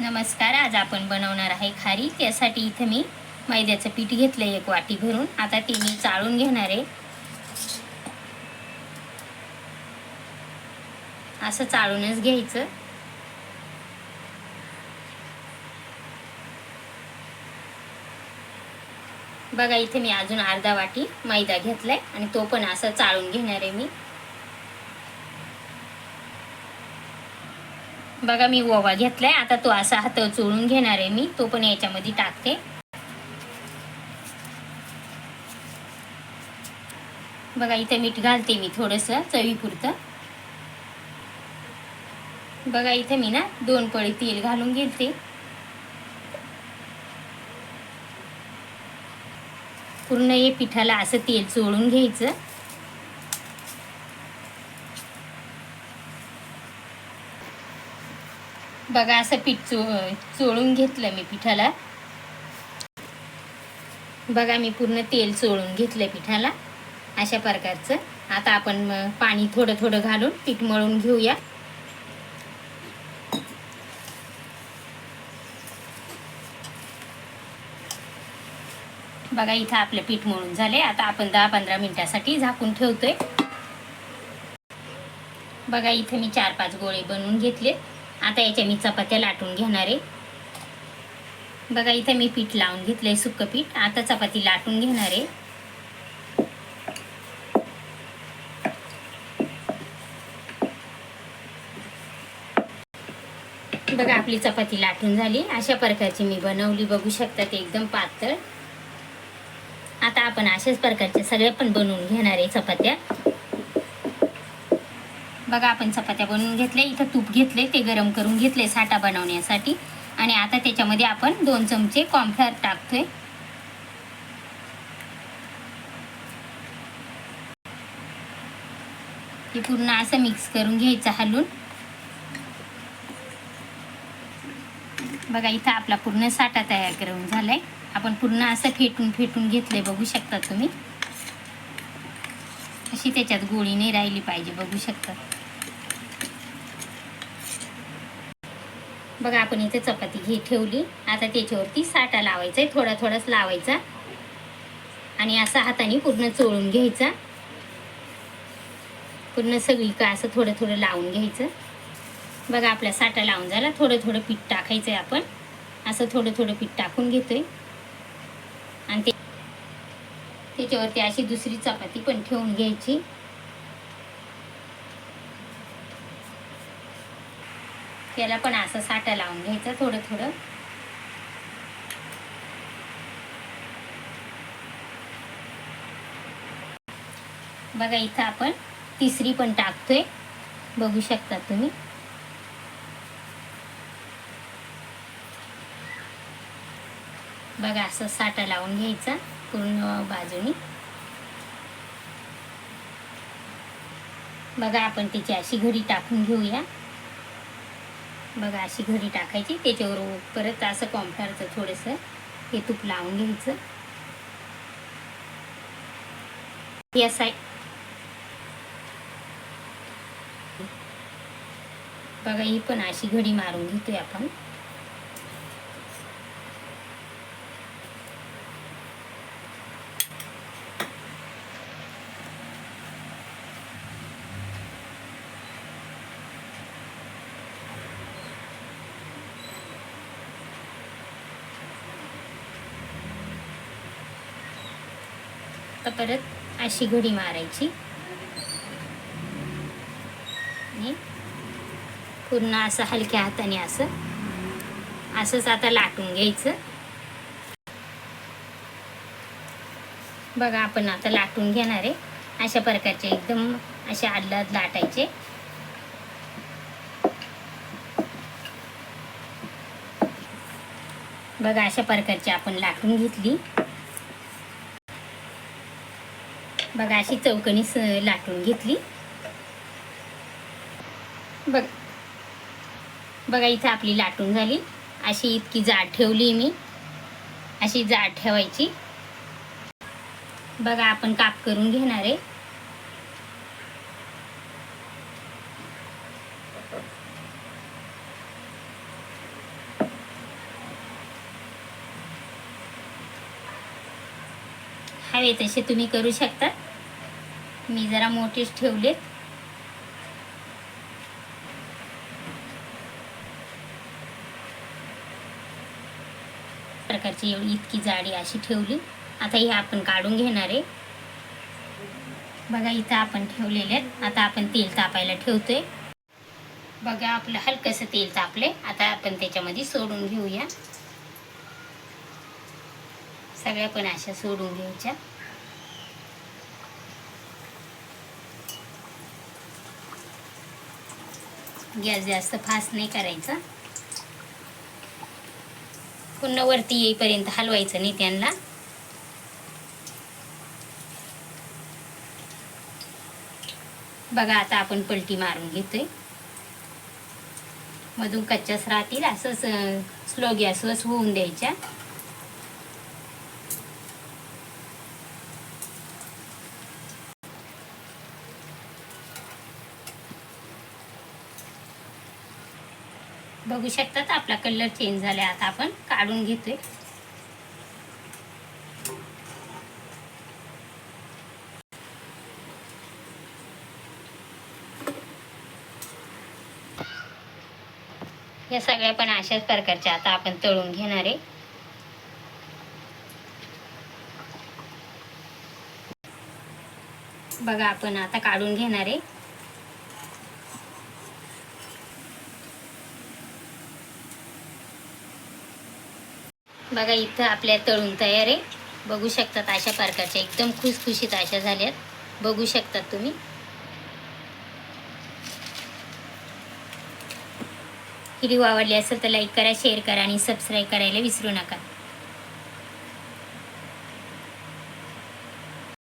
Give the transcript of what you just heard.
नमस्कार आज आपण बनवणार आहे खारी त्यासाठी इथे मी मैद्याचं पीठ घेतलं एक वाटी भरून. आता ते मी चाळून घेणार आहे. असं चाळूनच घ्यायचं. बघा इथे मी अजून अर्धा वाटी मैदा घेतलाय आणि तो पण असं चाळून घेणार आहे मी. बघा मी ओवा घेतलाय. आता तो असा हात चोळून घेणार आहे मी. तो पण याच्यामध्ये टाकते. बघा इथे मीठ घालते मी थोडंसं चवीपुरतं. बघा इथे मी ना दोन पळी तेल घालून घेते. पूर्ण हे पिठाला असं तेल चोळून घ्यायचं. बघा असं पीठ चो चोळून घेतलं मी पिठाला. बघा मी पूर्ण तेल चोळून घेतलं पिठाला अशा प्रकारचं. आता आपण पाणी थोडं थोडं घालून पीठ मळून घेऊया. बघा इथं आपलं पीठ मळून झाले आता आपण दहा पंधरा मिनिटासाठी झाकून ठेवतोय. बघा इथं मी चार पाच गोळे बनवून घेतले आता याच्या मी चपात्या लाटून घेणार आहे. बघा इथं मी पीठ लावून घेतलंय सुक्क पीठ. आता चपाती लाटून घेणार आहे. बघा आपली चपाती लाटून झाली. अशा प्रकारची मी बनवली. बघू शकता ते एकदम पातळ. आता आपण अशाच प्रकारच्या सगळ्या पण बनवून घेणार आहे चपात्या. बघा आपण चपात्या बनवून घेतल्या. इथं तूप घेतले ते गरम करून घेतले साठा बनवण्यासाठी. आणि आता त्याच्यामध्ये आपण दोन चमचे कॉर्नफ्लॉर टाकतोय. हे पूर्ण असं मिक्स करून घ्यायचं हलून. बघा इथं आपला पूर्ण साठा तयार करून झालाय. आपण पूर्ण असं फेटून फेटून घेतलंय बघू शकता तुम्ही. अशी त्याच्यात गोळी नाही राहिली पाहिजे बघू शकता. बघा आपण इथे चपाती घे ठेवली. आता त्याच्यावरती साठा लावायचा आहे थोडा थोडाच लावायचा. आणि असा हाताने पूर्ण चोळून घ्यायचा. पूर्ण सगळी का असं थोडं थोडं लावून घ्यायचं. बघा आपला साठा लावून झाला. थोडं थोडं पीठ टाकायचं आहे आपण. असं थोडं थोडं पीठ टाकून घेतोय. आणि ते त्याच्यावरती अशी दुसरी चपाती पण ठेवून घ्यायची. त्याला पण असं साठा लावून घ्यायचा थोडं थोडं. बघा इथं आपण तिसरी पण टाकतोय. बघू शकता तुम्ही. बघा असं साठा लावून घ्यायचा पूर्ण बाजूनी. बघा आपण त्याची अशी घडी टाकून घेऊया. बघा अशी घडी टाकायची त्याच्यावर परत असं कॉम्फ्लारचं थोडंसं हे तूप लावून घ्यायचं. या साईड बघा ही पण अशी घडी मारून घेतोय आपण. आता परत अशी घडी मारायची. पूर्ण असं हलक्या हाताने असं असंच आता लाटून घ्यायचं. बघा आपण आता लाटून घेणार आहे. अशा प्रकारचे एकदम असे आडलात लाटायचे. बघा अशा प्रकारची आपण लाटून घेतली. बघा अशी चौकणी स लाटून घेतली. बघ बघा इथं आपली लाटून झाली. अशी इतकी जाड ठेवली मी. अशी जाड ठेवायची. बघा आपण काप करून घेणार आहे. हवे तसे तुम्ही करू शकता. मी जरा मोठेच ठेवलेत. प्रकारची एवढी इतकी जाडी अशी ठेवली. आता ही आपण काढून घेणार आहे. बघा इथं आपण ठेवलेले आहेत. आता आपण तेल तापायला ठेवतोय. बघा आपलं हलकंसं तेल तापले आता आपण त्याच्यामध्ये सोडून घेऊया. सगळ्या पण अशा सोडून घ्यायच्या. गॅस जास्त फास्ट नाही करायचा. पुन्हा वरती येईपर्यंत हलवायचं नाही त्यांना. बघा आता आपण पलटी मारून घेतोय. मधून कच्च्याच राहतील असंच स्लो गॅसवरच होऊन द्यायच्या. बघू शकतात आपला कलर चेंज झाला आता आपण काढून घेतोय. या सगळ्या पण अशाच प्रकारच्या आता आपण तळून घेणार आहे. बघा आपण आता काढून घेणार आहे. बघा इथं आपल्या तळून तयार आहे. बघू शकतात अशा प्रकारच्या एकदम खुसखुशीत अशा झाल्यात. बघू शकतात तुम्ही. व्हिडिओ आवडली असेल तर लाईक करा शेअर करा आणि सबस्क्राईब करायला विसरू नका.